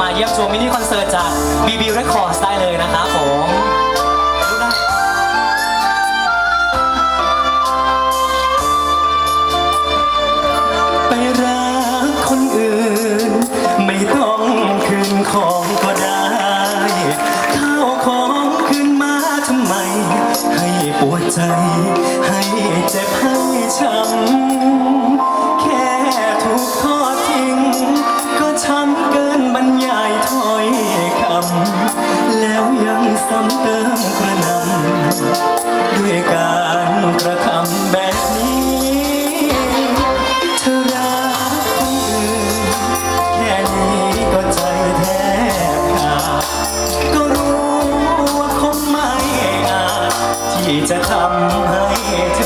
มาเยี่ยมชมมินิคอนเสิร์ตจาก BB Records ได้เลยนะครับผมได้ไปรักคนอื่น ไม่ต้องคืนของก็ได้ข้าวของคืนมาทำไม ให้ปวดใจ ให้เจ็บให้ช้ำแค่ถูกท เติมกระนำด้วยการกระทำแบบนี้เธอรักคนอื่นแค่นี้ก็ใจแทบขาดก็รู้ว่าคงไม่อาจที่จะทำให้เธอ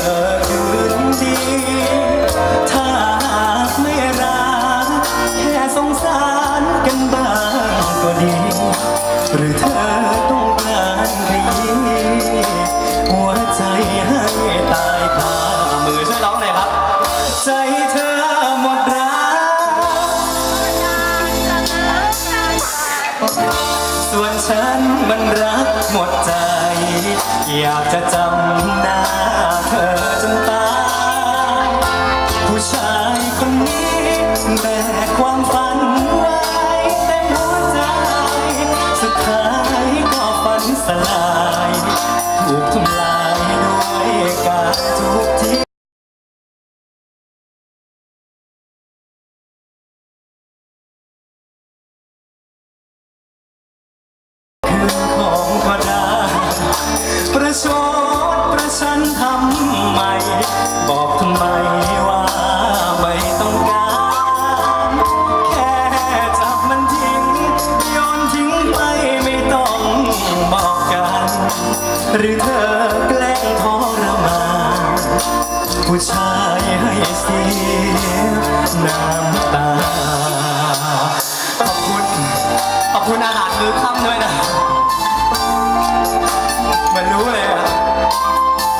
มันรักหมดใจ อยากจะจำหน้าเธอจนตายผู้ชายคนนี้แบกความฝันไว้เต็มหัวใจ สุดท้ายก็ฝันสลาย ถูกทำลายด้วยการทุกที ประชดประชันทำไม บอกทำไมว่าไม่ต้องการ แค่จับมันทิ้งโยนทิ้งไปไม่ต้องบอกกัน หรือเธอแกล้งทรมานผู้ชายให้เสียน้ำตา ขอบคุณ ขอบคุณอาหารมื้อค่ำด้วยนะ เหมันรู้เลยอะ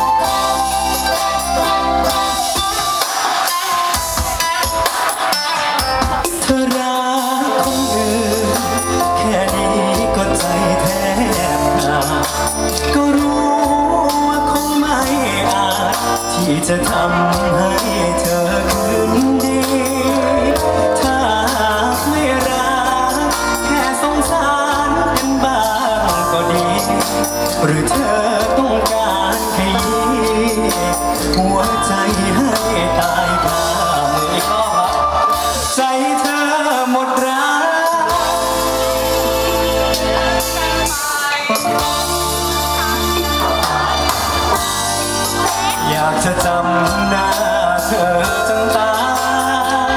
เธอรักคนอื่นแค่นี้ก็ใจแทบขาดก็รู้ว่าคงไม่อาจที่จะทำให้เธอ จะจำหน้าเธอจนตาย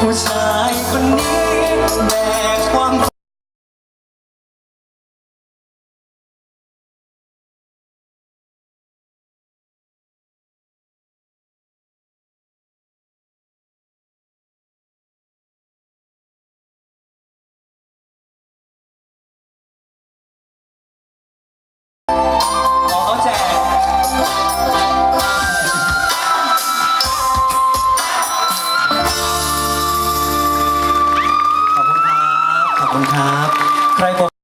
ผู้ชาย